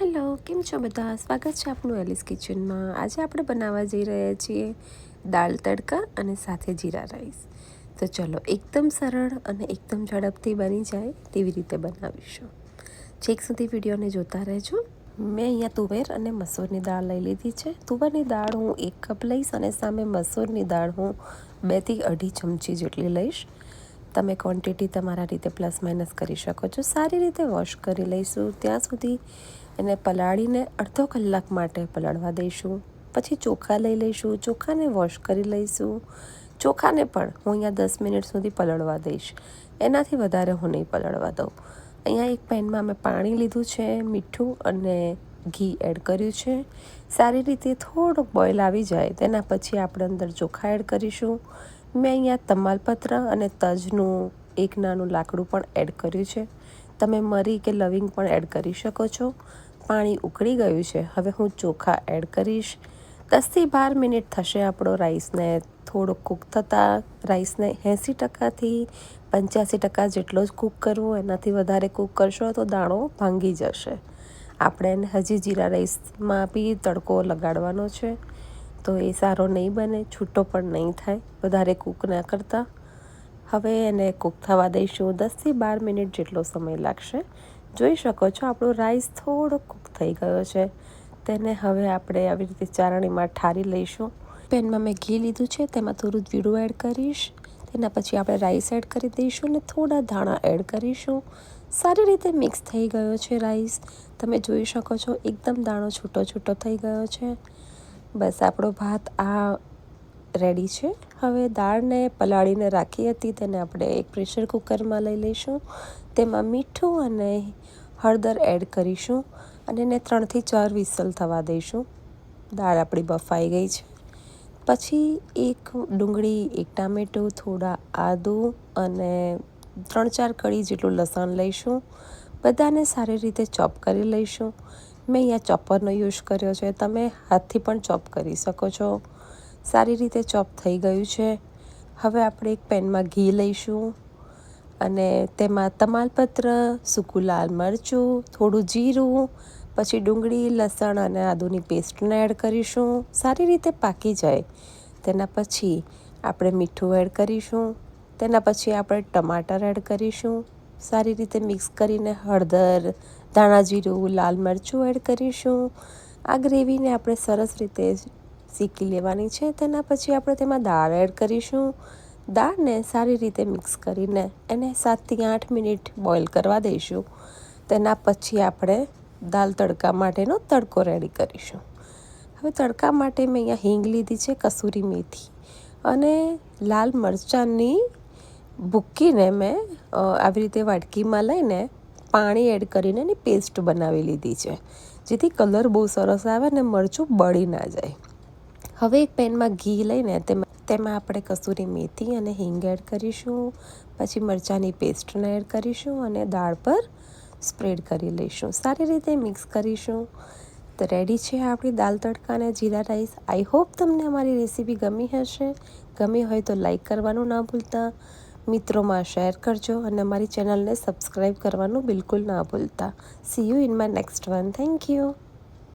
Hello, કેમ છો બધા? સ્વાગત છે આપનું એલિસ કિચનમાં. આજે આપણે બનાવવા જઈ રહ્યા છીએ દાળ તડકા અને સાથે જીરા રાઈસ. તો ચલો, એકદમ સરળ અને એકદમ ઝડપથી બની જાય તેવી રીતે બનાવીશું. છેક સુધી વિડીયોને જોતા રહેજો. મેં અહીંયા તુવેર અને મસૂરની દાળ લઈ લીધી છે. તુવેરની દાળ હું એક કપ લઈશ અને સામે મસૂરની દાળ હું બેથી અઢી ચમચી જેટલી લઈશ. તમે ક્વોન્ટિટી તમારા રીતે પ્લસ માઇનસ કરી શકો છો. સારી રીતે વોશ કરી લઈશું. ત્યાં સુધી એને પલાળીને અડધો કલાક માટે પલાળવા દઈશું. પછી ચોખા લઈ લઈશું. ચોખાને વોશ કરી લઈશું. ચોખાને પણ હું અહીંયા દસ મિનિટ સુધી પલળવા દઈશ. એનાથી વધારે હું નહીં પલળવા દઉં. અહીંયા એક પેનમાં મેં પાણી લીધું છે, મીઠું અને ઘી એડ કર્યું છે. સારી રીતે થોડોક બોઇલ આવી જાય તેના પછી આપણે અંદર ચોખા એડ કરીશું. મેં અહીંયા તમાલપત્ર અને તજનું એક નાનું લાકડું પણ એડ કર્યું છે. તમે મરી કે લવિંગ પણ એડ કરી શકો છો. પાણી ઉકળી ગયું છે. હવે હું ચોખા એડ કરીશ. દસથી બાર મિનિટ થશે આપણો રાઈસને. થોડો કૂક થતાં રાઈસને એંસી ટકાથી પંચ્યાસી ટકા જેટલો જ કૂક કરવો. એનાથી વધારે કૂક કરશો તો દાણો ભાંગી જશે. આપણે એને હજી જીરા રાઈસમાં બી તડકો લગાડવાનો છે. તો એ સારો નહીં બને, છૂટો પણ નહીં થાય. વધારે કૂક ના કરતાં. હવે એને કૂક થવા દઈશું. દસથી બાર મિનિટ જેટલો સમય લાગશે. જોઈ શકો છો, આપણો રાઈસ થોડો કૂક થઈ ગયો છે. તેને હવે આપણે આવી રીતે ચારણીમાં ઠારી લઈશું. પેનમાં મેં ઘી લીધું છે, તેમાં થોડું જીરું એડ કરીશ. તેના પછી આપણે રાઈસ એડ કરી દઈશું અને થોડા ધાણા એડ કરીશું. સારી રીતે મિક્સ થઈ ગયો છે રાઈસ. તમે જોઈ શકો છો, એકદમ દાણો છૂટો છૂટો થઈ ગયો છે. બસ આપણો ભાત આ રેડી છે. હવે દાળને પલાળીને રાખી હતી, તેને આપણે એક પ્રેશર કુકરમાં લઈ લઈશું. તેમાં મીઠું અને હળદર એડ કરીશું અને એને ત્રણથી ચાર વિસલ થવા દઈશું. દાળ આપણી બફાઈ ગઈ છે. પછી એક ડુંગળી, એક ટામેટું, થોડા આદું અને ત્રણ ચાર કળી જેટલું લસણ લઈશું. બધાને સારી રીતે ચોપ કરી લઈશું. મેં અહીંયા ચોપરનો યુઝ કર્યો છે. તમે હાથથી પણ ચોપ કરી શકો છો. સારી રીતે ચોપ થઈ ગયું છે. હવે આપણે એક પેનમાં ઘી લઈશું અને તેમાં તમાલપત્ર, સૂકું લાલ મરચું, થોડું જીરું, પછી ડુંગળી, લસણ અને આદુની પેસ્ટને એડ કરીશું. સારી રીતે પાકી જાય. તેના પછી આપણે મીઠું એડ કરીશું. તેના પછી આપણે ટમાટર એડ કરીશું. સારી રીતે મિક્સ કરીને હળદર, ધાણા જીરું, લાલ મરચું એડ કરીશું. આ ગ્રેવીને આપણે સરસ રીતે શીકી લેવાની છે. તેના પછી આપણે તેમાં દાળ એડ કરીશું. દાળને સારી રીતે મિક્સ કરીને એને સાતથી આઠ મિનિટ બોઇલ કરવા દઈશું. તેના પછી આપણે દાલ તડકા માટેનો તડકો રેડી કરીશું. હવે તડકા માટે મેં અહીંયા હિંગ લીધી છે, કસૂરી મેથી. અને લાલ મરચાંની ભૂક્કીને મેં આવી રીતે વાટકીમાં લઈને પાણી એડ કરીને એની પેસ્ટ બનાવી લીધી છે. જેથી કલર બહુ સરસ આવે અને મરચું બળી ના જાય. હવે એક પેનમાં ઘી લઈને તેમાં તેમાં આપણે કસૂરી મેથી અને હિંગ એડ કરીશું, પછી મરચાંની પેસ્ટને એડ કરીશું અને દાળ પર સ્પ્રેડ કરી લઈશું. સારી રીતે મિક્સ કરીશું. તો રેડી છે આપણી દાલ તડકા અને જીરા રાઈસ. આઈ હોપ તમને અમારી રેસીપી ગમી હશે. ગમી હોય તો લાઈક કરવાનું ના ભૂલતા. મિત્રોમાં શેર કરજો અને અમારી ચેનલને સબસ્ક્રાઈબ કરવાનું બિલકુલ ના ભૂલતા. See you in my next one thank you